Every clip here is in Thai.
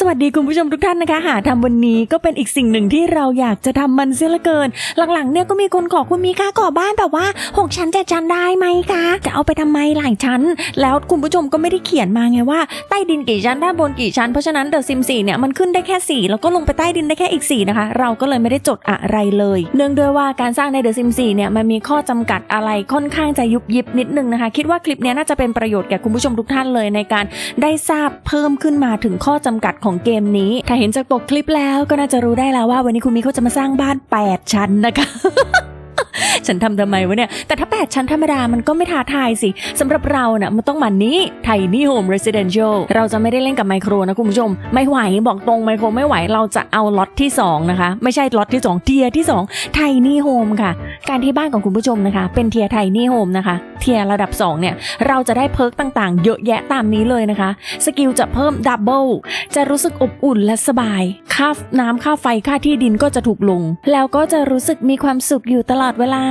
สวัสดีคุณผู้ชมทุกท่านนะคะ หาทำวันนี้ก็เป็นอีกสิ่งหนึ่งที่เราอยากจะทำมันเสียเหลือเกิน หลังๆเนี่ยก็มีคนขอคุณมีค่าก่อบ้านแบบว่าหกชั้นเจ็ดชั้นได้ไหมคะ จะเอาไปทำไมหลายชั้น แล้วคุณผู้ชมก็ไม่ได้เขียนมาไงว่าใต้ดินกี่ชั้นด้านบนกี่ชั้นเพราะฉะนั้นเดอะซิมสี่เนี่ยมันขึ้นได้แค่สี่แล้วก็ลงไปใต้ดินได้แค่อีกสี่นะคะ เราก็เลยไม่ได้จดอะไรเลย เนื่องด้วยว่าการสร้างในเดอะซิมสี่เนี่ยมันมีข้อจำกัดอะไรค่อนข้างจะยุบยิบนิดนึงนะคะ คิดว่าคลิปนี้น่าจะเป็นประโยชน์แก่คุณผู้ชมทุกท่านเลยในการได้ทราบเพิ่มขึ้นมาถึงข้อจำกัดของเกมนี้ ถ้าเห็นจากปกคลิปแล้วก็น่าจะรู้ได้แล้วว่าวันนี้คุณมิเขาจะมาสร้างบ้าน 8 ชั้นนะคะ ฉันทำทำไมวะเนี่ย แต่ถ้า 8 ชั้นธรรมดามันก็ไม่ท้าทายสิสำหรับเราเนะ่ะมันต้องมานี้ไทนี่โฮมเรสซิเดนเชียลเราจะไม่ได้เล่นกับไมโครนะคุณผู้ชม ไม่ไหวบอกตรงไมโครไม่ไหวเราจะเอาล็อตที่ 2 นะคะ ไม่ใช่ล็อตที่ 2 เทียที่ 2 ไทนี่โฮมค่ะ การที่บ้านของคุณผู้ชมนะคะ เป็นเทียไทนี่โฮมนะคะ เทียร์ระดับ 2 เนี่ย เราจะได้เพิร์กต่างๆ เยอะแยะตามนี้เลยนะคะ สกิลจะเพิ่มดับเบิลจะรู้สึกอบอุ่นและสบาย ค่าน้ำค่าไฟค่าที่ดินก็จะถูกลง แล้วก็จะรู้สึกมีความสุขอยู่ตลอดเวลา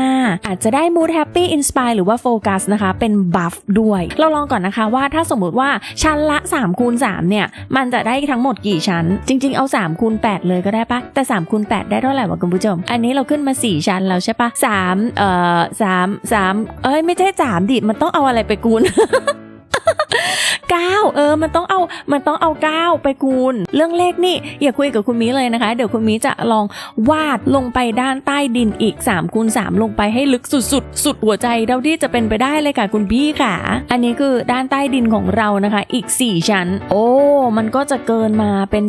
อาจจะได้ mood happy inspire หรือว่าโฟกัสนะคะ เป็นบัฟด้วย เราลองก่อนนะคะว่าถ้าสมมติว่าชั้นละ3คูณ3เนี่ย มันจะได้ทั้งหมดกี่ชั้น จริง ๆ เอา3คูณ8เลยก็ได้ปะแต่3คูณ8ได้เท่าไหร่วะคุณผู้ชม อันนี้เราขึ้นมา 4 ชั้นแล้วใช่ปะ3เอ่อ3 3เอ้ยไม่ใช่3ดิมันต้องเอาอะไรไปคูณ 9 เออ มันต้องเอา มันต้องเอา 9 ไปคูณ เรื่องเลขนี่ อย่าคุยกับคุณมีเลยนะคะ เดี๋ยวคุณมีจะลองวาดลงไปด้านใต้ดินอีก3คูณ3ลงไปให้ลึกสุดๆสุดหัวใจเท่าที่จะเป็นไปได้เลยค่ะคุณพี่ค่ะ อันนี้คือด้านใต้ดินของเรานะคะ อีก 4 ชั้น โอ้ มันก็จะเกินมาเป็น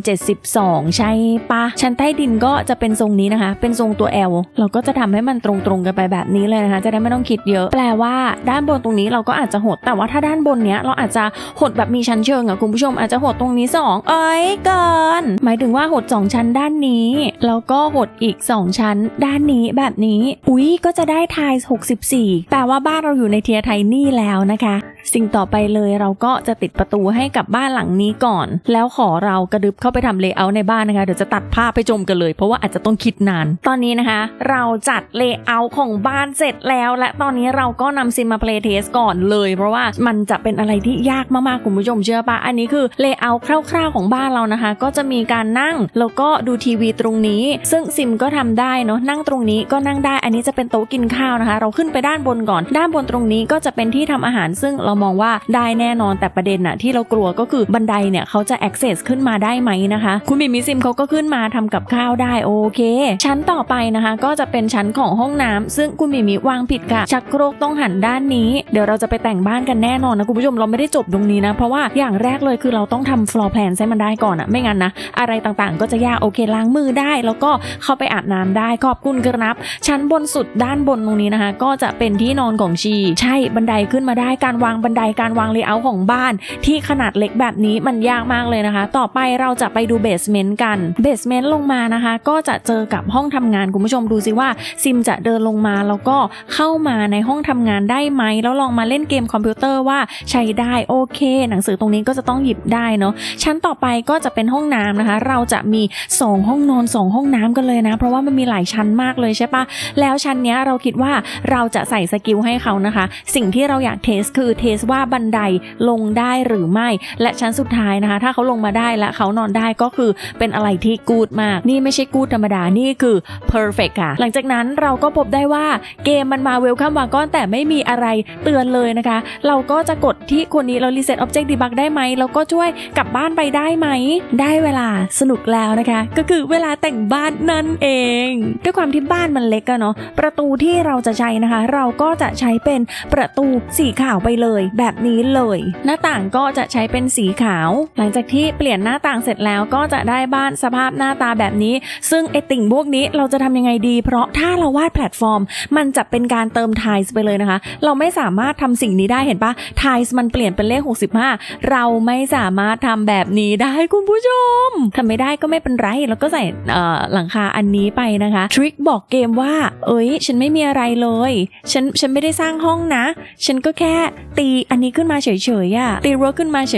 72 ใช่ปะ ชั้นใต้ดินก็จะเป็นทรงนี้นะคะ เป็นทรงตัว L เราก็จะทำให้มันตรงๆกันไปแบบนี้เลยนะคะ จะได้ไม่ต้องคิดเยอะ แปลว่าด้านบนตรงนี้เราก็อาจจะหด แต่ว่าถ้าด้านบนเนี้ยเราอาจจะหดแบบมีชั้นเชิงอะคุณผู้ชมอาจจะหดตรงนี้ 2 เอ้ยเกิน หมายถึงว่าหด 2 ชั้นด้านนี้ แล้วก็หดอีก 2 ชั้นด้านนี้แบบนี้ อุ๊ย ก็จะได้ทาย 64 แปลว่าบ้านเราอยู่ในเทียร์ไทนี่แล้วนะคะ สิ่งต่อไปเลยเราก็จะติดประตูให้กับบ้านหลังนี้ก่อน แล้วขอเรากระดึบเข้าไปทำเลเยอร์ในบ้านนะคะ เดี๋ยวจะตัดภาพไปชมกันเลย เพราะว่าอาจจะต้องคิดนาน ตอนนี้นะคะ เราจัดเลเยอร์ของบ้านเสร็จแล้ว และตอนนี้เราก็นำซิมมาเพลย์เทสก่อนเลย เพราะว่ามันจะเป็นอะไรที่ยากมากๆคุณผู้ชมเชื่อปะอันนี้คือเลเยอร์คร่าวๆของบ้านเรานะคะ ก็จะมีการนั่งแล้วก็ดูทีวีตรงนี้ ซึ่งซิมก็ทำได้เนาะนั่งตรงนี้ก็นั่งได้อันนี้จะเป็นโต๊ะกินข้าวนะคะ เราขึ้นไปด้านบนก่อน ด้านบนตรงนี้ก็จะเป็นที่ทำอาหาร ซึ่งเรามองว่าได้แน่นอนแต่ประเด็นน่ะที่เรากลัวก็คือบันไดเนี่ยเขาจะ access ขึ้นมาได้ไหมนะคะ คุณมิมิซิมเขาก็ขึ้นมาทำกับข้าวได้โอเค ชั้นต่อไปนะคะ ก็จะเป็นชั้นของห้องน้ำซึ่งคุณมิมิวางผิดค่ะชักโครกต้องหันด้านนี้ เดี๋ยวเราจะไปแต่งบ้านกันแน่นอนนะคุณผู้ชมเราไม่ได้จบตรงนี้นะ เพราะว่าอย่างแรกเลยคือเราต้องทำ floor plan ให้มันได้ก่อนอะไม่งั้นนะ อะไรต่างๆ ก็จะยากโอเคล้างมือได้ แล้วก็เข้าไปอาบน้ำได้ขอบคุณครับ ชั้นบนสุดด้านบนตรงนี้นะคะ ก็จะเป็นที่นอนของชี ใช่บันไดขึ้นมาได้การวางบันไดการวางเลเยอร์ของบ้าน ที่ขนาดเล็กแบบนี้มันยากมากเลยนะคะ ต่อไปเราจะไปดูเบสเมนต์กันเบสเมนต์ลงมานะคะ ก็จะเจอกับห้องทำงานคุณผู้ชมดูสิว่าซิมจะเดินลงมาแล้วก็เข้ามาในห้องทำงานได้ไหมแล้วลองมาเล่นเกมคอมพิวเตอร์ว่าใช้ได้โอเค หนังสือตรงนี้ก็จะต้องหยิบได้เนาะชั้นต่อไปก็จะเป็นห้องน้ำนะคะ เราจะมี 2 ห้องนอน 2 ห้องน้ำกันเลยนะ เพราะว่ามันมีหลายชั้นมากเลยใช่ปะแล้วชั้นเนี้ยเราคิดว่าเราจะใส่สกิลให้เขานะคะ สิ่งที่เราอยากเทสคือเทสว่าบันไดลงได้หรือไม่ และชั้นสุดท้ายนะคะ ถ้าเขาลงมาได้และเขานอนได้ก็คือเป็นอะไรที่กูดมาก นี่ไม่ใช่กูดธรรมดานี่คือ perfect ค่ะ หลังจากนั้นเราก็พบได้ว่าเกมมันมาเวลคัมวาก้อนแต่ไม่มีอะไรเตือนเลยนะคะ เราก็จะกดที่คนนี้เรา reset object debug ได้ไหมแล้วก็ช่วยกลับบ้านไปได้ไหม ได้เวลาสนุกแล้วนะคะ ก็คือเวลาแต่งบ้านนั่นเอง ด้วยความที่บ้านมันเล็กอะเนาะประตูที่เราจะใช้นะคะ เราก็จะใช้เป็นประตูสีขาวไปเลย แบบนี้เลย หน้าต่างก็จะใช้เป็นสีขาว หลังจากที่เปลี่ยนหน้าต่างเสร็จแล้วก็จะได้บ้านสภาพหน้าตาแบบนี้ ซึ่งไอติ่งพวกนี้เราจะทำยังไงดี เพราะถ้าเราวาดแพลตฟอร์ม มันจะเป็นการเติมไทส์ไปเลยนะคะ เราไม่สามารถทำสิ่งนี้ได้เห็นปะไทส์มันเปลี่ยนเป็นเลข 65 เราไม่สามารถทำแบบนี้ได้คุณผู้ชมทำไม่ได้ก็ไม่เป็นไร แล้วก็ใส่หลังคาอันนี้ไปนะคะทริคบอกเกมว่า เอ้ย ฉันไม่มีอะไรเลย ฉันฉันไม่ได้สร้างห้องนะ ฉันก็แค่ตีอันนี้ขึ้นมาเฉยๆอะตีรั้วขึ้นมาเฉ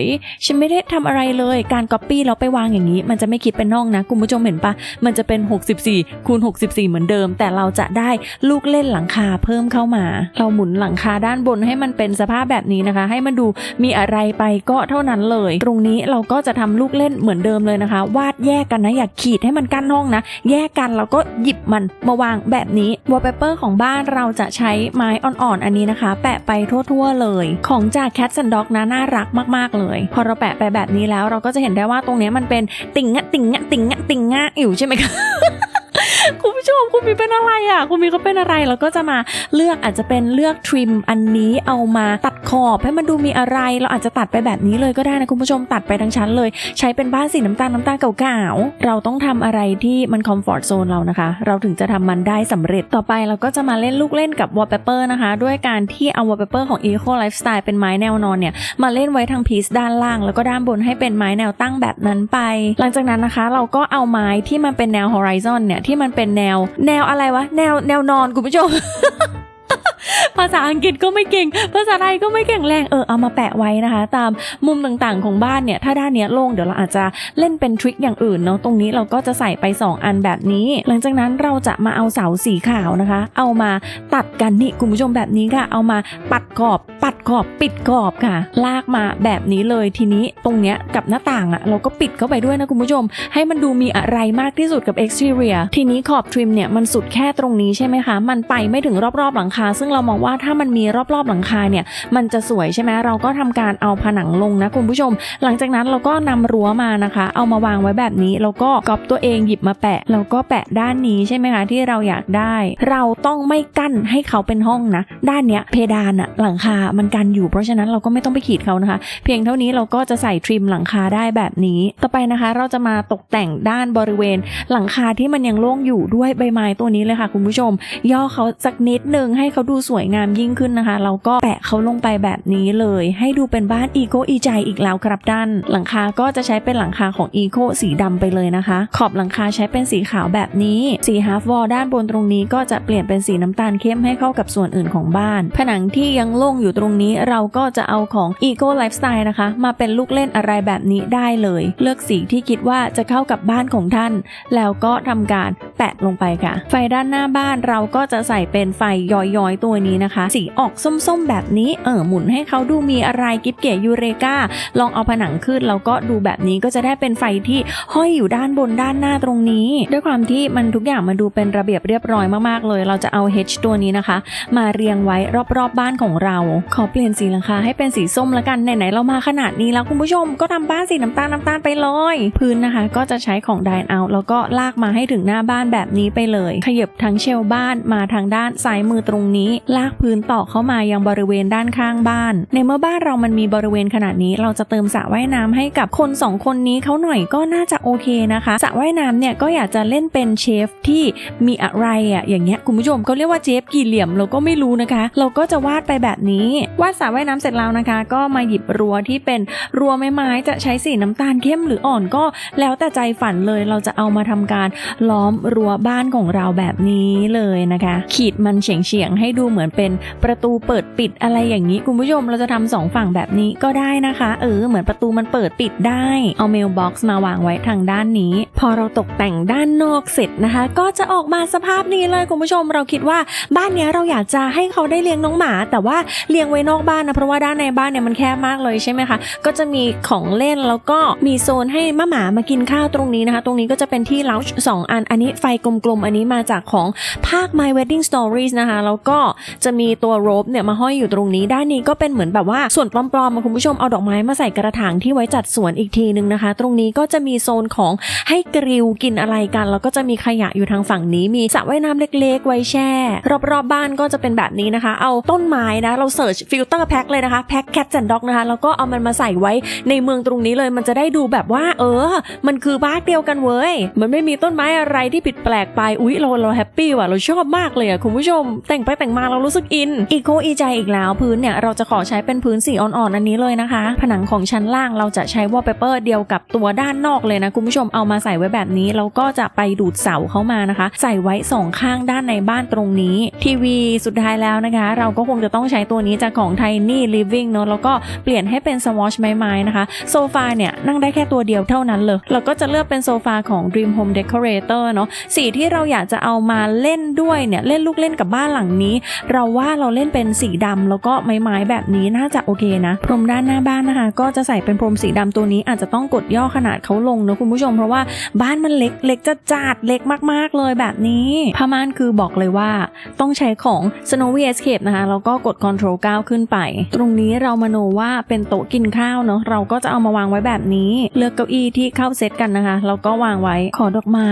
ยๆ ฉันไม่ได้ทำอะไรเลย การก๊อปปี้แล้วไปวางอย่างนี้ มันจะไม่คิดเป็นห้องนะคุณผู้ชมเห็นปะมันจะเป็น 64คูณ64 เหมือนเดิม แต่เราจะได้ลูกเล่นหลังคาเพิ่มเข้ามา เราหมุนหลังคาด้านบนให้มันเป็นสภาพแบบนี้นะคะ ให้มันดูมีอะไรไปก็เท่านั้นเลย ตรงนี้เราก็จะทำลูกเล่นเหมือนเดิมเลยนะคะ วาดแยกกันนะอย่าขีดให้มันกั้นห้องนะ แยกกันแล้วก็หยิบมันมาวางแบบนี้วอลเปเปอร์ของบ้านเราจะใช้ไม้อ่อนๆอันนี้นะคะ แปะไปทั่วๆเลย ของจาก Cat and Dog นะน่ารักมากๆเลย พอเราแปะไปแบบนี้แล้วเราก็จะเห็นได้ว่าตรงนี้มันเป็นติ่งงะติ่งงะติ่งงะติ่งงะอยู่ใช่ไหมคะ คุณผู้ชมคุณมีเป็นอะไรอะ คุณมีก็เป็นอะไรเราก็จะมาเลือกอาจจะเป็นเลือกทริมอันนี้เอามาตัดขอบให้มันดูมีอะไร เราอาจจะตัดไปแบบนี้เลยก็ได้นะคุณผู้ชมตัดไปทั้งชั้นเลย ใช้เป็นบ้านสีน้ำตาลน้ำตาลเก่าๆเราต้องทำอะไรที่มันคอมฟอร์ z โซนเรานะคะ เราถึงจะทำมันได้สำเร็จต่อไปเราก็จะมาเล่นลูกเล่นกับวอลเปเปอร์นะคะ ด้วยการที่เอาวอลเปเปอร์ของ Eco Lifestyle เป็นไม้แนวนอนเนี่ยมาเล่นไว้ทางพีซด้านล่าง แล้วก็ด้านบนให้เป็นไม้แนวตั้งแบบนั้นไป หลังจากนั้นนะคะ เราก็เอาไม้ที่มันเป็นแนว horizon เนี่ยที่มันเป็นแนว แนวอะไรวะ แนวแนวนอนคุณผู้ชม ภาษาอังกฤษก็ไม่เก่ง ภาษาไทยก็ไม่แข็งแรง เออ เอามาแปะไว้นะคะ ตามมุมต่างๆของบ้านเนี่ย ถ้าด้านเนี้ยโล่งเดี๋ยวเราอาจจะเล่นเป็นทริคอย่างอื่นเนาะ ตรงนี้เราก็จะใส่ไป 2 อันแบบนี้ หลังจากนั้นเราจะมาเอาเสาสีขาวนะคะ เอามาตัดกันนี่คุณผู้ชมแบบนี้ค่ะ เอามาปัดขอบ ปัดขอบ ปิดขอบค่ะ ลากมาแบบนี้เลย ทีนี้ตรงเนี้ยกับหน้าต่างอะ่ะเราก็ปิดเข้าไปด้วยนะคุณผู้ชม ให้มันดูมีอะไรมากที่สุดกับ exterior ทีนี้ขอบทริมเนี่ยมันสุดแค่ตรงนี้ใช่ไหมคะ มันไปไม่ถึงรอบๆหลังคาซึ่งเรามองว่าถ้ามันมีรอบๆหลังคาเนี่ยมันจะสวยใช่ไหมเราก็ทำการเอาผนังลงนะคุณผู้ชม หลังจากนั้นเราก็นำรั้วมานะคะ เอามาวางไว้แบบนี้แล้วก็ก๊อปตัวเองหยิบมาแปะแล้วก็แปะด้านนี้ใช่ไหมคะที่เราอยากได้ เราต้องไม่กั้นให้เขาเป็นห้องนะ ด้านเนี้ยเพดานอะหลังคา มันกันอยู่เพราะฉะนั้นเราก็ไม่ต้องไปขีดเขานะคะ เพียงเท่านี้เราก็จะใส่ทริมหลังคาได้แบบนี้ ต่อไปนะคะ เราจะมาตกแต่งด้านบริเวณ หลังคาที่มันยังโล่งอยู่ด้วยใบไม้ตัวนี้เลยค่ะ คุณผู้ชม ย่อเขาสักนิดนึงให้ให้เขาดูสวยงามยิ่งขึ้นนะคะ เราก็แปะเขาลงไปแบบนี้เลย ให้ดูเป็นบ้านอีโคอีใจอีกแล้วครับด้านหลังคาก็จะใช้เป็นหลังคาของอีโคสีดำไปเลยนะคะ ขอบหลังคาใช้เป็นสีขาวแบบนี้สีฮาร์ฟวอลด้านบนตรงนี้ก็จะเปลี่ยนเป็นสีน้ำตาลเข้มให้เข้ากับส่วนอื่นของบ้าน ผนังที่ยังโล่งอยู่ตรงนี้เราก็จะเอาของ Eco Lifestyle นะคะ มาเป็นลูกเล่นอะไรแบบนี้ได้เลย เลือกสีที่คิดว่าจะเข้ากับบ้านของท่าน แล้วก็ทำการแปะลงไปค่ะ ไฟด้านหน้าบ้านเราก็จะใส่เป็นไฟย้อยอยๆตัวนี้นะคะ สีออกส้มๆแบบนี้เออหมุนให้เขาดูมีอะไรกิฟเก๋ยูเรกาลองเอาผนังขึ้นแล้วก็ดูแบบนี้ก็จะได้เป็นไฟที่ห้อยอยู่ด้านบนด้านหน้าตรงนี้ ด้วยความที่มันทุกอย่างมันดูเป็นระเบียบเรียบร้อยมากๆเลย เราจะเอา H ตัวนี้นะคะ มาเรียงไว้รอบๆบ้านของเรา ขอเปลี่ยนสีหลังคาให้เป็นสีส้มละกันไหนๆเรามาขนาดนี้แล้วคุณผู้ชมก็ทำบ้านสีน้ำตาลน้ำตาลไปเลย พื้นนะคะ ก็จะใช้ของด i นเอาแล้วก็ลากมาให้ถึงหน้าบ้านแบบนี้ไปเลย ขยับทั้งเชลบ้านมาทางด้านซ้ายมือตรงนี้ลากพื้นต่อเข้ามายังบริเวณด้านข้างบ้าน ในเมื่อบ้านเรามันมีบริเวณขนาดนี้ เราจะเติมสระว่ายน้ำให้กับคนสองคนนี้เขาหน่อยก็น่าจะโอเคนะคะสระว่ายน้ำเนี่ยก็อยากจะเล่นเป็นเชฟที่มีอะไรอะอย่างเงี้ยคุณผู้ชมก็เรียกว่าเชฟกี่เหลี่ยมเราก็ไม่รู้นะคะ เราก็จะวาดไปแบบนี้วาดสระว่ายน้ำเสร็จแล้วนะคะ ก็มาหยิบรั้วที่เป็นรั้วไม้ไม้จะใช้สีน้ำตาลเข้มหรืออ่อนก็แล้วแต่ใจฝันเลยเราจะเอามาทำการล้อมรั้วบ้านของเราแบบนี้เลยนะคะ ขีดมันเฉียงเฉียงๆให้ดูเหมือนเป็นประตูเปิดปิดอะไรอย่างนี้คุณผู้ชมเราจะทำสองฝั่งแบบนี้ก็ได้นะคะ เออเหมือนประตูมันเปิดปิดได้ เอาเมลบ็อกซ์มาวางไว้ทางด้านนี้ พอเราตกแต่งด้านนอกเสร็จนะคะ ก็จะออกมาสภาพนี้เลยคุณผู้ชมเราคิดว่าบ้านเนี้ยเราอยากจะให้เขาได้เลี้ยงน้องหมา แต่ว่าเลี้ยงไว้นอกบ้านนะเพราะว่าด้านในบ้านเนี่ยมันแคบมากเลยใช่ไหมคะก็จะมีของเล่นแล้วก็มีโซนให้มะหมามากินข้าวตรงนี้นะคะ ตรงนี้ก็จะเป็นที่เลาช์สองอันอันนี้ไฟกลมๆอันนี้มาจากของภาค My Wedding Stories นะคะแล้วก็จะมีตัวโรบเนี่ยมาห้อยอยู่ตรงนี้ ด้านนี้ก็เป็นเหมือนแบบว่าส่วนปลอมๆมาคุณผู้ชมเอาดอกไม้มาใส่กระถางที่ไว้จัดสวนอีกทีนึงนะคะ ตรงนี้ก็จะมีโซนของให้กริลกินอะไรกัน แล้วก็จะมีขยะอยู่ทางฝั่งนี้ มีสระว่ายน้ำเล็ก ๆ ไว้แช่ รอบๆบ้านก็จะเป็นแบบนี้นะคะ เอาต้นไม้นะ เราเสิร์ชฟิลเตอร์แพ็คเลยนะคะแพ็คแคทแอนด็อกนะคะแล้วก็เอามันมาใส่ไว้ในเมืองตรงนี้เลยมันจะได้ดูแบบว่า เออ มันคือบ้านเดียวกันเว้ยมันไม่มีต้นไม้อะไรที่ผิดแปลกไปอุ๊ยเราเราแฮปปี้ว่ะเราชอบมากเลยอะคุณผู้ชมแต่งไปแต่งมาเรารู้สึกอิน อีโคอีใจอีกแล้วพื้นเนี่ยเราจะขอใช้เป็นพื้นสีอ่อนๆอันนี้เลยนะคะ ผนังของชั้นล่างเราจะใช้วอลเปเปอร์เดียวกับตัวด้านนอกเลยนะคุณผู้ชมเอามาใส่ไว้แบบนี้แล้วก็จะไปดูดเสาเข้ามานะคะ ใส่ไว้สองข้างด้านในบ้านตรงนี้ ทีวีสุดท้ายแล้วนะคะ เราก็คงจะต้องใช้ตัวนี้จากของ Tiny Living เนอะแล้วก็เปลี่ยนให้เป็นสวอชไม้ๆนะคะโซฟาเนี่ยนั่งได้แค่ตัวเดียวเท่านั้นเลยเราก็จะเลือกเป็นโซฟาของ Dream Home Decorator เนอะสีที่เราอยากจะเอามาเล่นด้วยเนี่ยเล่นลูกเล่นกับบ้านหลังนี้ เราว่าเราเล่นเป็นสีดำแล้วก็ไม้ๆแบบนี้น่าจะโอเคนะ พรมด้านหน้าบ้านนะคะ ก็จะใส่เป็นพรมสีดำตัวนี้อาจจะต้องกดย่อขนาดเขาลงนะคุณผู้ชม เพราะว่าบ้านมันเล็กเล็กจะจัดเล็กมาก ๆ เลยแบบนี้ผ้าม่านคือบอกเลยว่าต้องใช้ของ Snowy Escape นะคะแล้วก็กด Ctrl 9 ขึ้นไป ตรงนี้เรามโนว่าเป็นโต๊ะกินข้าวเนาะเราก็จะเอามาวางไว้แบบนี้ เลือกเก้าอี้ที่เข้าเซตกันนะคะแล้วก็วางไว้ขอดอกไม้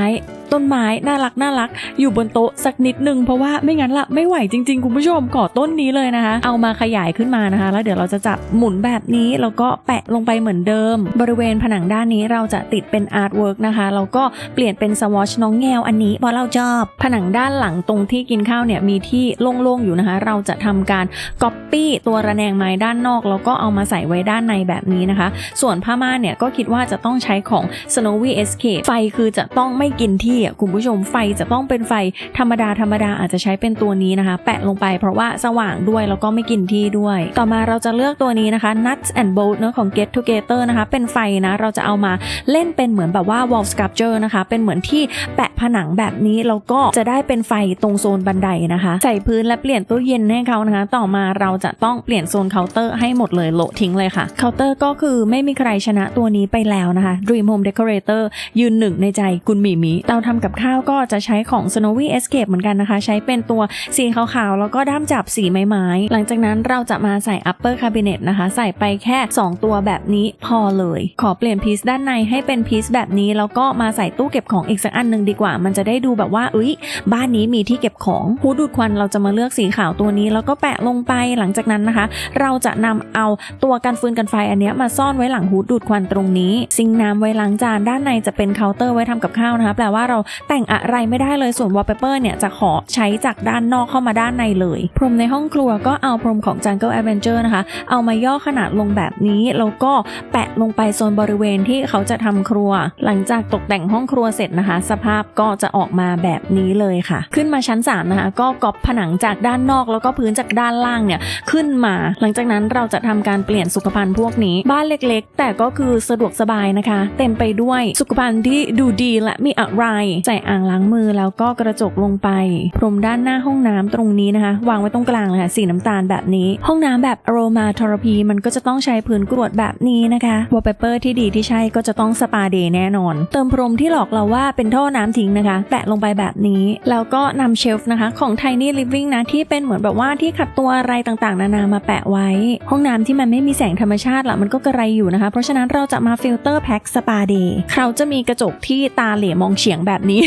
ต้นไม้น่ารักน่ารัก อยู่บนโต๊ะสักนิดนึงเพราะว่าไม่งั้นละไม่ไหวจริง ๆ คุณผู้ชมขอต้นนี้เลยนะคะ เอามาขยายขึ้นมานะคะ แล้วเดี๋ยวเราจะจับหมุนแบบนี้แล้วก็แปะลงไปเหมือนเดิม บริเวณผนังด้านนี้เราจะติดเป็นอาร์ตเวิร์กนะคะแล้วก็เปลี่ยนเป็นสวอชน้องแงวอันนี้เพราะเราชอบ ผนังด้านหลังตรงที่กินข้าวเนี่ยมีที่โล่งๆอยู่นะคะ เราจะทำการก๊อปปี้ตัวระแนงไม้ด้านนอก แล้วก็เอามาใส่ไว้ด้านในแบบนี้นะคะ ส่วนผ้าม่านเนี่ยก็คิดว่าจะต้องใช้ของ Snowy Escape ไฟคือจะต้องไม่กินที่คุณผู้ชมไฟจะต้องเป็นไฟธรรมดาธรรมดาอาจจะใช้เป็นตัวนี้นะคะแปะลงไปเพราะว่าสว่างด้วยแล้วก็ไม่กินที่ด้วย ต่อมาเราจะเลือกตัวนี้นะคะ Nuts and Bolts เนอะของ Get Together นะคะ เป็นไฟนะ เราจะเอามาเล่นเป็นเหมือนแบบว่า wall sculpture นะคะ เป็นเหมือนที่แปะผนังแบบนี้แล้วก็จะได้เป็นไฟตรงโซนบันไดนะคะ ใส่พื้นและเปลี่ยนตู้เย็นให้เขานะคะ ต่อมาเราจะต้องเปลี่ยนโซนเคาน์เตอร์ให้หมดเลยโละทิ้งเลยค่ะเคาน์เตอร์ก็คือไม่มีใครชนะตัวนี้ไปแล้วนะคะ Dream Home Decorator ยืนหนึ่งในใจคุณหมีมีเตาทำกับข้าวก็จะใช้ของ Snowy Escape เหมือนกันนะคะ ใช้เป็นตัวสีขาวๆ แล้วก็ด้ามจับสีไม้ๆ หลังจากนั้นเราจะมาใส่ Upper Cabinet นะคะ ใส่ไปแค่ 2 ตัวแบบนี้พอเลย ขอเปลี่ยนพีซด้านในให้เป็นพีซแบบนี้ แล้วก็มาใส่ตู้เก็บของอีกสักอันหนึ่งดีกว่า มันจะได้ดูแบบว่าอุ๊ยบ้านนี้มีที่เก็บของฮูดูดควันเราจะมาเลือกสีขาวตัวนี้ แล้วก็แปะลงไปหลังจากนั้นนะคะ เราจะนำเอาตัวกันฟืนกันไฟอันนี้มาซ่อนไว้หลังฮูดูดควันตรงนี้ ซิงน้ำไว้ล้างจานด้านในจะเป็นเคาน์เตอร์ไว้ทำกับข้าวนะคะแปลว่าเราแต่งอะไรไม่ได้เลยส่วนวอลเปเปอร์เนี่ยจะขอใช้จากด้านนอกเข้ามาด้านในเลย พรมในห้องครัวก็เอาพรมของ Jungle Adventure นะคะ เอามาย่อขนาดลงแบบนี้ แล้วก็แปะลงไปโซนบริเวณที่เขาจะทำครัว หลังจากตกแต่งห้องครัวเสร็จนะคะ สภาพก็จะออกมาแบบนี้เลยค่ะ ขึ้นมาชั้น 3 นะคะ ก็ก๊อปผนังจากด้านนอกแล้วก็พื้นจากด้านล่างเนี่ยขึ้นมา หลังจากนั้นเราจะทำการเปลี่ยนสุขภัณฑ์พวกนี้ บ้านเล็กๆ แต่ก็คือสะดวกสบายนะคะ เต็มไปด้วยสุขภัณฑ์ที่ดูดีและมีอะไรใส่อ่างล้างมือแล้วก็กระจกลงไป พรมด้านหน้าห้องน้ำตรงนี้นะคะ วางไว้ตรงกลางเลยค่ะสีน้ำตาลแบบนี้ ห้องน้ำแบบ aroma therapy มันก็จะต้องใช้พื้นกรวดแบบนี้นะคะ wallpaper ที่ดีที่ใช่ก็จะต้องสปาเดย์แน่นอน เติมพรมที่หลอกเราว่าเป็นท่อน้ำทิ้งนะคะ แปะลงไปแบบนี้ แล้วก็นำเชลฟ์นะคะ ของ tiny living นะที่เป็นเหมือนแบบว่าที่ขัดตัวอะไรต่างๆ นานามาแปะไว้ ห้องน้ำที่มันไม่มีแสงธรรมชาติละมันก็กระไรอยู่นะคะ เพราะฉะนั้นเราจะมาฟิลเตอร์แพ็คสปาเดย์เขาจะมีกระจกที่ตาเหล่มองเฉียงแบบนี้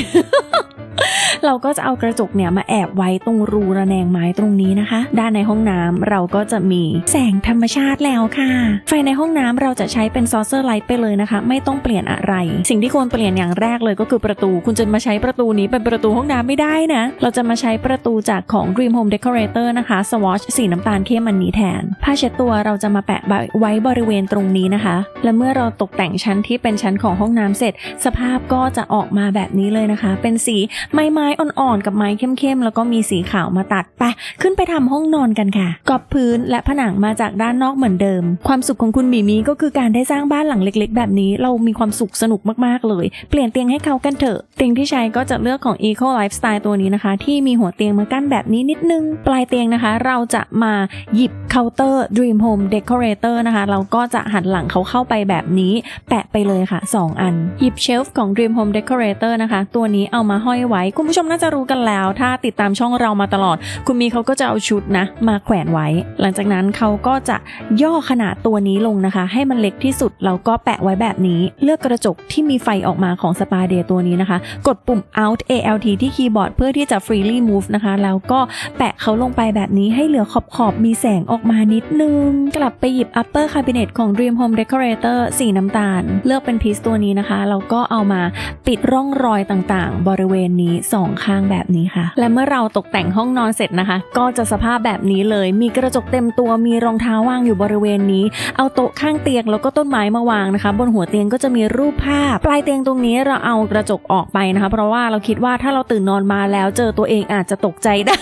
เราก็จะเอากระจกเนี่ยมาแอบไว้ตรงรูระแนงไม้ตรงนี้นะคะ ด้านในห้องน้ำเราก็จะมีแสงธรรมชาติแล้วค่ะ ไฟในห้องน้ำเราจะใช้เป็นซอสเซอร์ไลท์ไปเลยนะคะ ไม่ต้องเปลี่ยนอะไร สิ่งที่ควรเปลี่ยนอย่างแรกเลยก็คือประตู คุณจะมาใช้ประตูนี้เป็นประตูห้องน้ำไม่ได้นะ เราจะมาใช้ประตูจากของ Dream Home Decorator นะคะ Swatch สีน้ำตาลเข้มอันนี้แทน ผ้าเช็ดตัวเราจะมาแปะไว้บริเวณตรงนี้นะคะ และเมื่อเราตกแต่งชั้นที่เป็นชั้นของห้องน้ำเสร็จ สภาพก็จะออกมาแบบนี้เลยนะคะ เป็นสีไม้ไม้อ่อนๆ กับไม้เข้มๆ แล้วก็มีสีขาวมาตัดไป ขึ้นไปทำห้องนอนกันค่ะกอบพื้นและผนังมาจากด้านนอกเหมือนเดิม ความสุขของคุณหมีมีก็คือการได้สร้างบ้านหลังเล็ก ๆ แบบนี้เรามีความสุขสนุกมากๆเลย เปลี่ยนเตียงให้เขากันเถอะเตียงที่ใช้ก็จะเลือกของ Eco Lifestyle ตัวนี้นะคะ ที่มีหัวเตียงมากั้นแบบนี้นิดนึง ปลายเตียงนะคะ เราจะมาหยิบเคาน์เตอร์ Dream Home Decorator นะคะเราก็จะหันหลังเขาเข้าไปแบบนี้ แปะไปเลยค่ะ 2 อัน หยิบเชลฟ์ของ Dream Home Decorator นะคะ ตัวนี้เอามาห้อยไว้คุณผู้ชมน่าจะรู้กันแล้ว ถ้าติดตามช่องเรามาตลอด คุณมีเขาก็จะเอาชุดนะ มาแขวนไว้ หลังจากนั้นเขาก็จะย่อขนาดตัวนี้ลงนะคะ ให้มันเล็กที่สุดแล้วก็แปะไว้แบบนี้ เลือกกระจกที่มีไฟออกมาของสปาเดยตัวนี้นะคะ กดปุ่ม Alt ALT ที่คีย์บอร์ดเพื่อที่จะ freely move นะคะ แล้วก็แปะเขาลงไปแบบนี้ให้เหลือขอบขอบมีแสงออกมานิดนึง กลับไปหยิบ upper cabinet ของ Dream Home Decorator สีน้ำตาล เลือกเป็นพีซตัวนี้นะคะแล้วก็เอามาปิดร่องรอยต่างๆ บริเวณนี้องข้างแบบนี้ค่ะ และเมื่อเราตกแต่งห้องนอนเสร็จนะคะ ก็จะสภาพแบบนี้เลย มีกระจกเต็มตัวมีรองเท้าวางอยู่บริเวณนี้ เอาโต๊ะข้างเตียงแล้วก็ต้นไม้มาวางนะคะ บนหัวเตียงก็จะมีรูปภาพ ปลายเตียงตรงนี้เราเอากระจกออกไปนะคะ เพราะว่าเราคิดว่าถ้าเราตื่นนอนมาแล้วเจอตัวเองอาจจะตกใจได้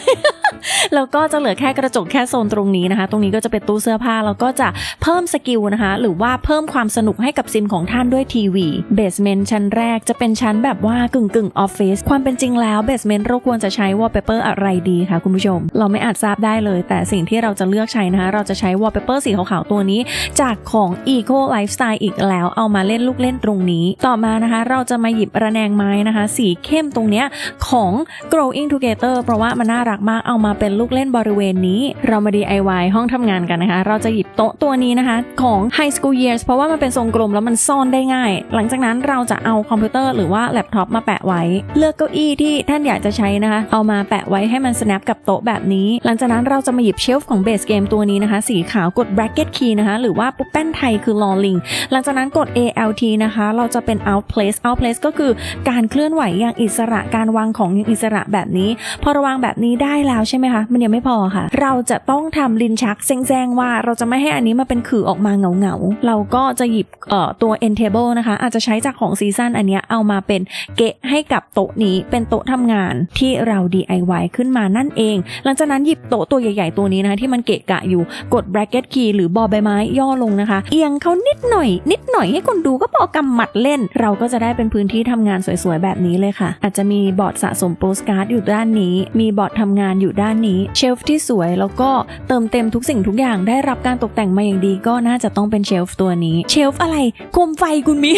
แล้วก็จะเหลือแค่กระจกแค่โซนตรงนี้นะคะ ตรงนี้ก็จะเป็นตู้เสื้อผ้าแล้วก็จะเพิ่มสกิลนะคะ หรือว่าเพิ่มความสนุกให้กับซิมของท่านด้วยทีวีเบสเมนต์ชั้นแรกจะเป็นชั้นแบบว่ากึ่งกึ่งออฟฟิศความเป็นจริงแล้วเบสเมนต์เราควรจะใช้วอลเปเปอร์อะไรดีคะคุณผู้ชม เราไม่อาจทราบได้เลย แต่สิ่งที่เราจะเลือกใช้นะคะเราจะใช้วอลเปเปอร์สีขาวๆตัวนี้ จากของ Eco Lifestyle อีกแล้วเอามาเล่นลูกเล่นตรงนี้ ต่อมานะคะ เราจะมาหยิบระแนงไม้นะคะ สีเข้มตรงเนี้ยของ Growing Together เพราะว่ามันน่ารักมากเอามาเป็นลูกเล่นบริเวณนี้ เรามา DIY ห้องทำงานกันนะคะ เราจะหยิบโต๊ะตัวนี้นะคะ ของ High School Years เพราะว่ามันเป็นทรงกลมแล้วมันซ่อนได้ง่าย หลังจากนั้นเราจะเอาคอมพิวเตอร์หรือว่าแล็ปท็อปมาแปะไว้ เลือกเก้าอี้ที่ท่านอยากจะใช้นะคะ เอามาแปะไว้ให้มัน snap กับโต๊ะแบบนี้ หลังจากนั้นเราจะมาหยิบเชลฟ์ของเบสเกมตัวนี้นะคะ สีขาวกด bracket key นะคะ หรือว่าปุ๊บแป้นไทยคือลอลิง หลังจากนั้นกด ALT นะคะ เราจะเป็น out place out place ก็คือการเคลื่อนไหวอย่างอิสระ การวางของอย่างอิสระแบบนี้ พอราวางแบบนี้ได้แล้วใช่ไหมคะมันยังไม่พอค่ะ เราจะต้องทำลินชักแซงๆว่าเราจะไม่ให้อันนี้มาเป็นขื่อออกมาเหงาๆ เราก็จะหยิบเอ่อตัว end table นะคะ อาจจะใช้จากของซีซันอันเนี้ยเอามาเป็นเกะให้กับโต๊ะนี้เป็นโต๊ะทำงานที่เรา DIY ขึ้นมานั่นเอง หลังจากนั้นหยิบโต๊ะตัวใหญ่ๆตัวนี้นะคะที่มันเกะกะอยู่กด bracket key หรือบอใบไม้ย่อลงนะคะ เอียงเขานิดหน่อย นิดหน่อยให้คนดูก็พอกำหมัดเล่น เราก็จะได้เป็นพื้นที่ทำงานสวยๆแบบนี้เลยค่ะ อาจจะมีบอร์ดสะสมโปสการ์ดอยู่ด้านนี้ มีบอร์ดทำงานอยู่ด้านนี้เชลฟ์ที่สวยแล้วก็เติมเต็มทุกสิ่งทุกอย่างได้รับการตกแต่งมาอย่างดีก็น่าจะต้องเป็นเชลฟ์ตัวนี้ เชลฟ์อะไรโคมไฟคุณมี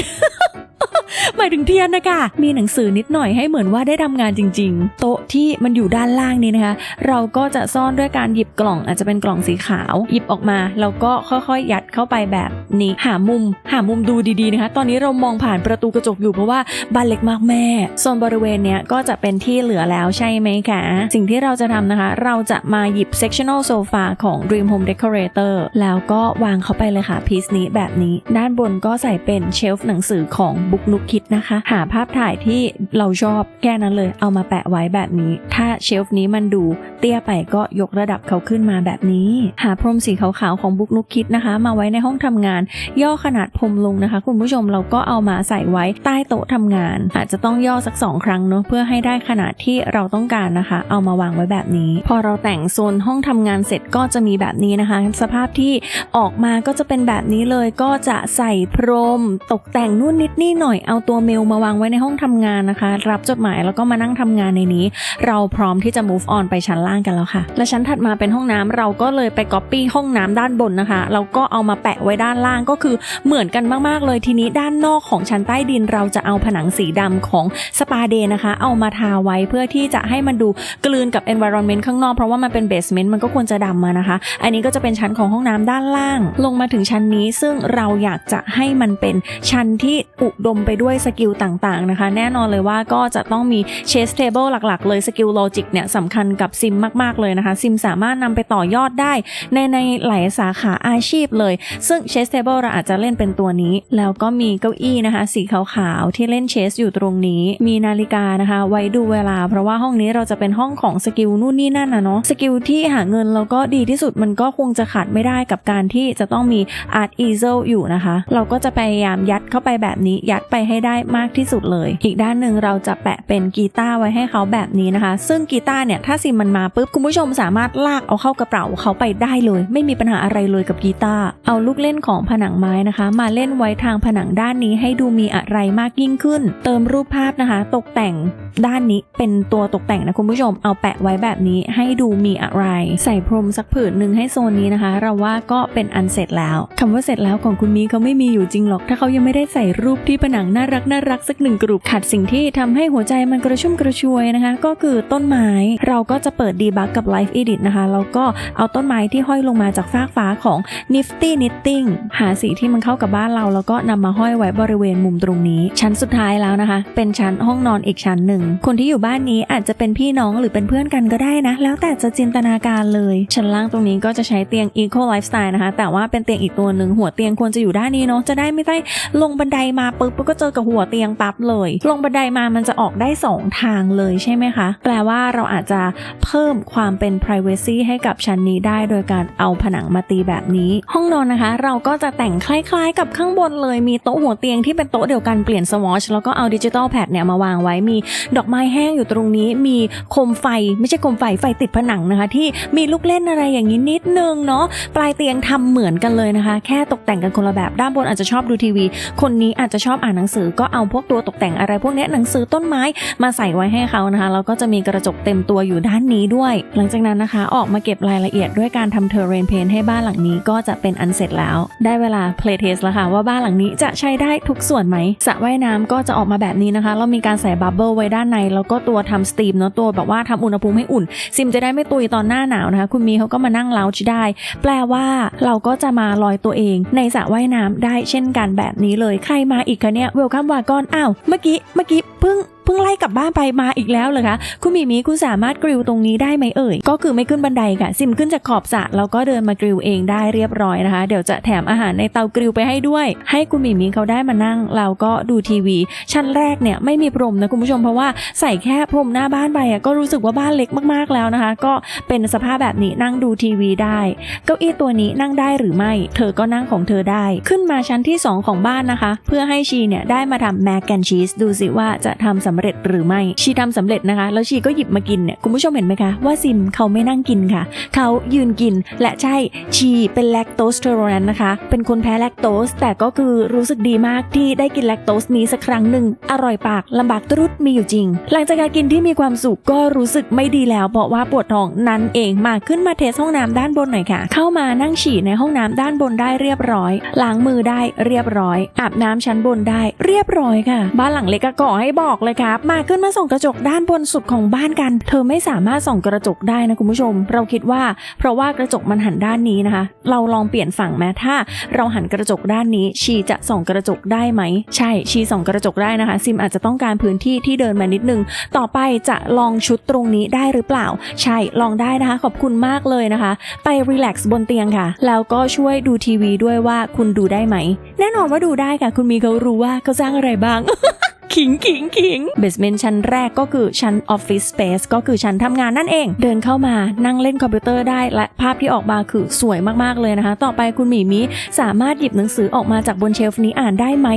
หมายถึงเทียนนะคะมีหนังสือนิดหน่อยให้เหมือนว่าได้ทำงานจริง ๆ โต๊ะที่มันอยู่ด้านล่างนี้นะคะ เราก็จะซ่อนด้วยการหยิบกล่องอาจจะเป็นกล่องสีขาว หยิบออกมาแล้วก็ค่อยๆยัด เข้าไปแบบนี้หามุมหามุมดูดีๆนะคะ ตอนนี้เรามองผ่านประตูกระจกอยู่เพราะว่าบ้านเล็กมากแม่โซนบริเวณเนี้ยก็จะเป็นที่เหลือแล้วใช่ไหมคะ สิ่งที่เราจะทำนะคะ เราจะมาหยิบ sectional sofa ของ Dream Home Decorator แล้วก็วางเข้าไปเลยค่ะพีซนี้แบบนี้ ด้านบนก็ใส่เป็นเชลฟ์หนังสือของ Book Nook Kit นะคะ หาภาพถ่ายที่เราชอบแค่นั้นเลยเอามาแปะไว้แบบนี้ ถ้าเชลฟ์นี้มันดูเตี้ยไปก็ยกระดับเขาขึ้นมาแบบนี้ หาพรมสีขาวๆของ Book Nook Kit นะคะ มาไว้ในห้องทำงาน ย่อขนาดพรมลงนะคะ คุณผู้ชมเราก็เอามาใส่ไว้ใต้โต๊ะทำงาน อาจจะต้องย่อสักสองครั้งเนอะเพื่อให้ได้ขนาดที่เราต้องการนะคะ เอามาวางไว้แบบนี้ พอเราแต่งโซนห้องทำงานเสร็จก็จะมีแบบนี้นะคะ สภาพที่ออกมาก็จะเป็นแบบนี้เลยก็จะใส่พรม ตกแต่งนู่นนิดนี่หน่อยเอาตัวเมลมาวางไว้ในห้องทำงานนะคะ รับจดหมายแล้วก็มานั่งทำงานในนี้ เราพร้อมที่จะ move on ไปชั้นล่างกันแล้วค่ะ และชั้นถัดมาเป็นห้องน้ำเราก็เลยไป copy ห้องน้ำด้านบนนะคะแล้วก็เอามาแปะไว้ด้านล่างก็คือเหมือนกันมากๆเลยทีนี้ด้านนอกของชั้นใต้ดินเราจะเอาผนังสีดำของสปาเดนะคะ เอามาทาไว้เพื่อที่จะให้มันดูกลืนกับ environment ข้างนอกเพราะว่ามันเป็น basement มันก็ควรจะดำมานะคะ อันนี้ก็จะเป็นชั้นของห้องน้ำด้านล่าง ลงมาถึงชั้นนี้ซึ่งเราอยากจะให้มันเป็นชั้นที่อุดมไปด้วยสกิลต่างๆนะคะ แน่นอนเลยว่าก็จะต้องมี chess table หลักๆ เลยสกิล logic เนี่ยสำคัญกับซิมมากๆเลยนะคะ ซิมสามารถนำไปต่อยอดได้ในในหลายสาขาอาชีพเลยซึ่ง chess table เราอาจจะเล่นเป็นตัวนี้ แล้วก็มีเก้าอี้นะคะ สีขาวๆ ที่เล่นเชสอยู่ตรงนี้ มีนาฬิกานะคะ ไว้ดูเวลา เพราะว่าห้องนี้เราจะเป็นห้องของสกิลนู่นนี่นั่นนะเนาะสกิลที่หาเงินแล้วก็ดีที่สุดมันก็คงจะขาดไม่ได้กับการที่จะต้องมี art easel อยู่นะคะ เราก็จะพยายามยัดเข้าไปแบบนี้ยัดไปให้ได้มากที่สุดเลย อีกด้านหนึ่งเราจะแปะเป็นกีตาร์ไว้ให้เขาแบบนี้นะคะ ซึ่งกีตาร์เนี่ยถ้าซิมมันมาปุ๊บคุณผู้ชมสามารถลากเอาเข้ากระเป๋าเขาไปได้เลย ไม่มีปัญหาอะไรเลยกับกีตาร์เอาลูกเล่นของผนังไม้นะคะ มาเล่นไว้ทางผนังด้านนี้ให้ดูมีอะไรมากยิ่งขึ้น เติมรูปภาพนะคะ ตกแต่งด้านนี้เป็นตัวตกแต่งนะคุณผู้ชม เอาแปะไว้แบบนี้ให้ดูมีอะไร ใส่พรมสักผืนหนึ่งให้โซนนี้นะคะ เราว่าก็เป็นอันเสร็จแล้วคำว่าเสร็จแล้วของคุณมีเขาไม่มีอยู่จริงหรอก ถ้าเขายังไม่ได้ใส่รูปที่ผนังน่ารักน่ารักสักหนึ่งกลุ่มขาดสิ่งที่ทำให้หัวใจมันกระชุ่มกระชวยนะคะ ก็คือต้นไม้ เราก็จะเปิดดีบักกับ Live Edit นะคะแล้วก็เอาต้นไม้ที่ห้อยลงมาจากฟากฟ้าของ Nifty นิตติ้งหาสีที่มันเข้ากับบ้านเรา แล้วก็นำมาห้อยไว้บริเวณมุมตรงนี้ ชั้นสุดท้ายแล้วนะคะ เป็นชั้นห้องนอนอีกชั้นหนึ่ง คนที่อยู่บ้านนี้อาจจะเป็นพี่น้องหรือเป็นเพื่อนกันก็ได้นะ แล้วแต่จะจินตนาการเลย ชั้นล่างตรงนี้ก็จะใช้เตียง Eco Lifestyle นะคะ แต่ว่าเป็นเตียงอีกตัวหนึ่งหัวเตียงควรจะอยู่ด้านนี้เนาะจะได้ไม่ได้ลงบันไดมาปุ๊บก็เจอกับหัวเตียงปั๊บเลย ลงบันไดมามันจะออกได้สองทางเลยใช่ไหมคะ แปลว่าเราอาจจะเพิ่มความเป็น privacy ให้กับชั้นนี้ได้โดยการเอาผนังมาตีแบบนี้ ห้องนอนนะคะ เราก็จะแต่งคล้ายๆ กับข้างบนเลยมีโต๊ะหัวเตียงที่เป็นโต๊ะเดียวกันเปลี่ยนสวอชแล้วก็เอาดิจิตอลแพดเนี่ยมาวางไว้มีดอกไม้แห้งอยู่ตรงนี้มีโคมไฟไม่ใช่โคมไฟไฟติดผนังนะคะ ที่มีลูกเล่นอะไรอย่างนี้นิดนึงเนาะปลายเตียงทำเหมือนกันเลยนะคะ แค่ตกแต่งกันคนละแบบด้านบนอาจจะชอบดูทีวี คนนี้อาจจะชอบอ่านหนังสือก็เอาพวกตัวตกแต่งอะไร พวกเนี้ยหนังสือต้นไม้มาใส่ไว้ให้เขานะคะแล้วก็จะมีกระจกเต็มตัวอยู่ด้านนี้ด้วย หลังจากนั้นนะคะ ออกมาเก็บรายละเอียดด้วยการทำเทเรนเพนให้บ้านหลังนี้ก็จะเป็นอันเสร็จแล้ว ได้เวลา play test แล้วค่ะ ว่าบ้านหลังนี้จะใช้ได้ทุกส่วนไหมสระว่ายน้ำก็จะออกมาแบบนี้นะคะ เรามีการใส่บับเบิลไว้ด้านใน แล้วก็ตัวทำสตีมเนาะตัวแบบว่าทำอุณหภูมิให้อุ่น ซิมจะได้ไม่ตุยตอนหน้าหนาวนะคะ คุณมีเขาก็มานั่งเลาชได้ แปลว่าเราก็จะมาลอยตัวเอง ในสระว่ายน้ำได้เช่นกันแบบนี้เลย ใครมาอีกคะเนี่ยเวลคัมวากอนอ้าวเมื่อกี้เมื่อกี้เพิ่ง พิ่งไล่กลับบ้านไปมาอีกแล้วเลยคะคุณหมีมีคุณสามารถกริลตรงนี้ได้ไหมเอ่ย ก็คือไม่ขึ้นบันไดค่ะ ซิมขึ้นจากขอบสระแล้วก็เดินมากริลเองได้เรียบร้อยนะคะ เดี๋ยวจะแถมอาหารในเตากริลไปให้ด้วย ให้คุณหมีมีเขาได้มานั่งแล้วก็ดูทีวี ชั้นแรกเนี่ยไม่มีพรมนะคุณผู้ชมเพราะว่าใส่แค่พรมหน้าบ้านไปอะก็รู้สึกว่าบ้านเล็กมากๆแล้วนะคะ ก็เป็นสภาพแบบนี้นั่งดูทีวีได้ เก้าอี้ตัวนี้นั่งได้หรือไม่ เธอก็นั่งของเธอได้ ขึ้นมาชั้นที่ 2 ของบ้านนะคะ เพื่อให้ชีเนี่ยได้มาทำแมกแอนชีสดูสิว่าจะทำสำเร็จหรือไม่ ชีทำสำเร็จนะคะ แล้วชีก็หยิบมากินเนี่ยคุณผู้ชมเห็นไหมคะว่าซิมเขาไม่นั่งกินค่ะ เขายืนกินและใช่ชีเป็นแลคโตสเทอโรนนนะคะ เป็นคนแพ้แลคโตส แต่ก็คือรู้สึกดีมากที่ได้กินแลคโตสนี้สักครั้งหนึ่งอร่อยปากลำบากตรุดมีอยู่จริง หลังจากการกินที่มีความสุขก็รู้สึกไม่ดีแล้วเพราะว่าปวดท้องนั่นเองมาขึ้นมาเทสห้องน้ำด้านบนหน่อยค่ะ เข้ามานั่งฉี่ในห้องน้ำด้านบนได้เรียบร้อยล้างมือได้เรียบร้อย อาบน้ำชั้นบนได้เรียบร้อยค่ะ บ้านหลังเล็กก็ก่อให้บอกเลยค่ะับ มาขึ้นมาส่องกระจกด้านบนสุดของบ้านกัน เธอไม่สามารถส่องกระจกได้นะคุณผู้ชม เราคิดว่า เพราะว่ากระจกมันหันด้านนี้นะคะ เราลองเปลี่ยนฝั่งแม้ถ้า เราหันกระจกด้านนี้ ชีจะส่องกระจกได้ไหม ใช่ ชีส่องกระจกได้นะคะ ซิมอาจจะต้องการพื้นที่ที่เดินมานิดนึง ต่อไปจะลองชุดตรงนี้ได้หรือเปล่า ใช่ ลองได้นะคะ ขอบคุณมากเลยนะคะ ไปรีแลกซ์บนเตียงค่ะ แล้วก็ช่วยดูทีวีด้วยว่าคุณดูได้ไหม แน่นอนว่าดูได้ค่ะ คุณมีเขารู้ว่าเขาสร้างอะไรบ้าง ขิงขิงขิงเบสเมนต์ชั้นแรกก็คือชั้นออฟฟิศสเปซก็คือชั้นทำงานนั่นเอง เดินเข้ามานั่งเล่นคอมพิวเตอร์ได้และภาพที่ออกมาคือสวยมากๆเลยนะคะ ต่อไปคุณหมีมีสามารถหยิบหนังสือออกมาจากบนเชลฟ์นี้อ่านได้ไหม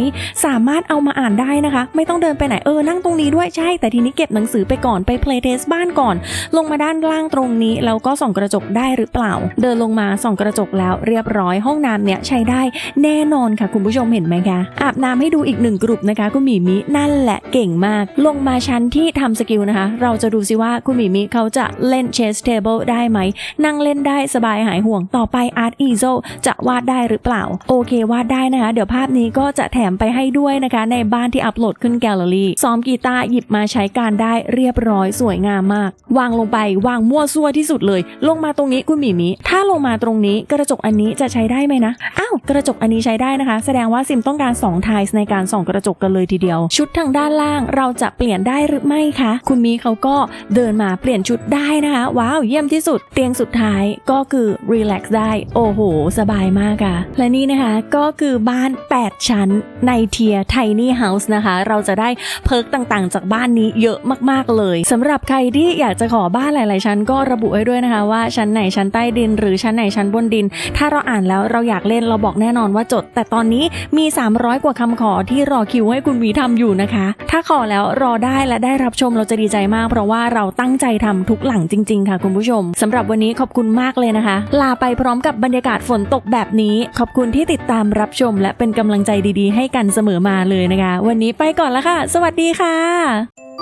สามารถเอามาอ่านได้นะคะ ไม่ต้องเดินไปไหนเออนั่งตรงนี้ด้วยใช่ แต่ทีนี้เก็บหนังสือไปก่อนไปเพลย์เทสบ้านก่อน ลงมาด้านล่างตรงนี้แล้วก็ส่องกระจกได้หรือเปล่า เดินลงมาส่องกระจกแล้วเรียบร้อยห้องน้ำเนี่ยใช้ได้แน่นอนค่ะ คุณผู้ชมเห็นไหมคะอาบน้ำให้ดูอีกหนึ่งกลุ่มนะคะคุณหมีมินั่นแหละเก่งมาก ลงมาชั้นที่ทำสกิลนะคะ เราจะดูซิว่าคุณหมีมิเขาจะเล่นเชสเทเบิลได้ไหม นั่งเล่นได้สบายหายห่วงต่อไปอาร์ตอีโซจะวาดได้หรือเปล่า โอเควาดได้นะคะ เดี๋ยวภาพนี้ก็จะแถมไปให้ด้วยนะคะ ในบ้านที่อัปโหลดขึ้นแกลเลอรี่ซ้อมกีตาร์หยิบมาใช้การได้เรียบร้อยสวยงามมาก วางลงไปวางมั่วซั่วที่สุดเลย ลงมาตรงนี้คุณหมีมิถ้าลงมาตรงนี้กระจกอันนี้จะใช้ได้ไหมนะอ้าวกระจกอันนี้ใช้ได้นะคะ แสดงว่าซิมต้องการ2ไทส์ในการส่องกระจกกันเลยทีเดียว ชุดทางด้านล่างเราจะเปลี่ยนได้หรือไม่คะ คุณมีเขาก็เดินมาเปลี่ยนชุดได้นะคะ ว้าวเยี่ยมที่สุด เตียงสุดท้ายก็คือรีแลกซ์ได้ โอ้โห สบายมากค่ะและนี่นะคะก็คือบ้าน 8 ชั้นในเทียไทนี่เฮาส์นะคะ เราจะได้เพิร์กต่างๆ จากบ้านนี้เยอะมากๆเลยสำหรับใครที่อยากจะขอบ้านหลาย ๆ ชั้นก็ระบุไว้ด้วยนะคะ ว่าชั้นไหนชั้นใต้ดิน หรือชั้นไหนชั้นบนดิน ถ้าเราอ่านแล้วเราอยากเล่นเราบอกแน่นอนว่าจด แต่ตอนนี้มี 300 กว่าคำขอที่รอคิวให้คุณหมีทำอยู่นะคะ ถ้าขอแล้วรอได้และได้รับชมเราจะดีใจมาก เพราะว่าเราตั้งใจทำทุกหลังจริง ๆ ค่ะคุณผู้ชมสำหรับวันนี้ขอบคุณมากเลยนะคะ ลาไปพร้อมกับบรรยากาศฝนตกแบบนี้ ขอบคุณที่ติดตามรับชม และเป็นกำลังใจดีๆ ให้กันเสมอมาเลยนะคะ วันนี้ไปก่อนแล้วค่ะ สวัสดีค่ะ